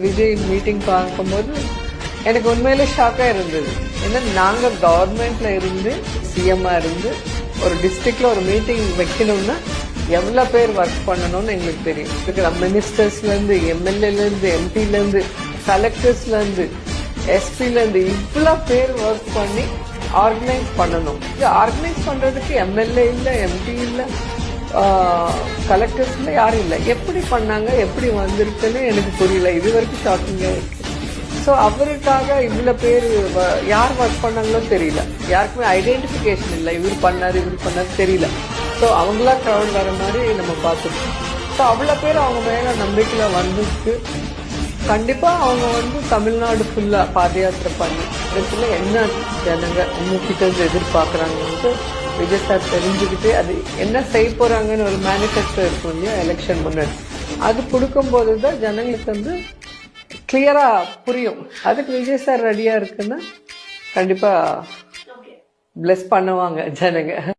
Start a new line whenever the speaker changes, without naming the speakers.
Vijay meeting பார்க்கும்போது எனக்கு உண்மையிலே ஷாக்காக இருந்தது. ஏன்னா நாங்கள் கவர்மெண்ட்ல இருந்து சிஎம்மாக இருந்து ஒரு டிஸ்ட்ரிக்ட்ல ஒரு மீட்டிங் வைக்கணும்னா எவ்வளோ பேர் ஒர்க் பண்ணணும்னு எங்களுக்கு தெரியும். இருக்கிற மினிஸ்டர்ஸ்லேருந்து எம்எல்ஏலேருந்து எம்பிலேருந்து கலெக்டர்ஸ்லேருந்து எஸ்பிலேருந்து இவ்வளோ பேர் ஒர்க் பண்ணி ஆர்கனைஸ் பண்ணணும். இது ஆர்கனைஸ் பண்ணுறதுக்கு எம்எல்ஏ இல்லை எம்பி இல்லை கலெக்டர்ஸ்ல யாரும் இல்லை. எப்படி பண்ணாங்க எப்படி வந்திருக்குன்னு எனக்கு புரியல. இது வரைக்கும் ஷாக்கிங்காக இருக்கு. ஸோ அவருக்காக இவ்வளோ பேர் வ- யார் ஒர்க் பண்ணாங்களோ தெரியல. யாருக்குமே ஐடென்டிஃபிகேஷன் இல்லை. இவர் பண்ணார் இவர் பண்ணார் தெரியல. ஸோ அவங்களா க்ரௌட் வர மாதிரி நம்ம பார்த்துருக்கோம். ஸோ அவ்வளோ பேர் அவங்க மேலே நம்பிக்கையில் வந்துருக்கு கண்டிப்பாக அவங்க வந்து தமிழ்நாடு ஃபுல்லாக பாத யாத்திரை பண்ணி இடத்துல என்ன ஜனங்க உங்ககிட்ட இருந்து எதிர்பார்க்குறாங்கன்ட்டு விஜய் சார் தெரிஞ்சுக்கிட்டு அது என்ன செய்ய போகிறாங்கன்னு ஒரு மேனிஃபெஸ்டோ இருக்கும் இல்லையா? எலெக்ஷன் முன்னாடி. அது கொடுக்கும்போது தான் ஜனங்களுக்கு வந்து கிளியராக புரியும். அதுக்கு விஜய் சார் ரெடியாக இருக்குன்னா கண்டிப்பாக ப்ளெஸ் பண்ணுவாங்க ஜனங்க.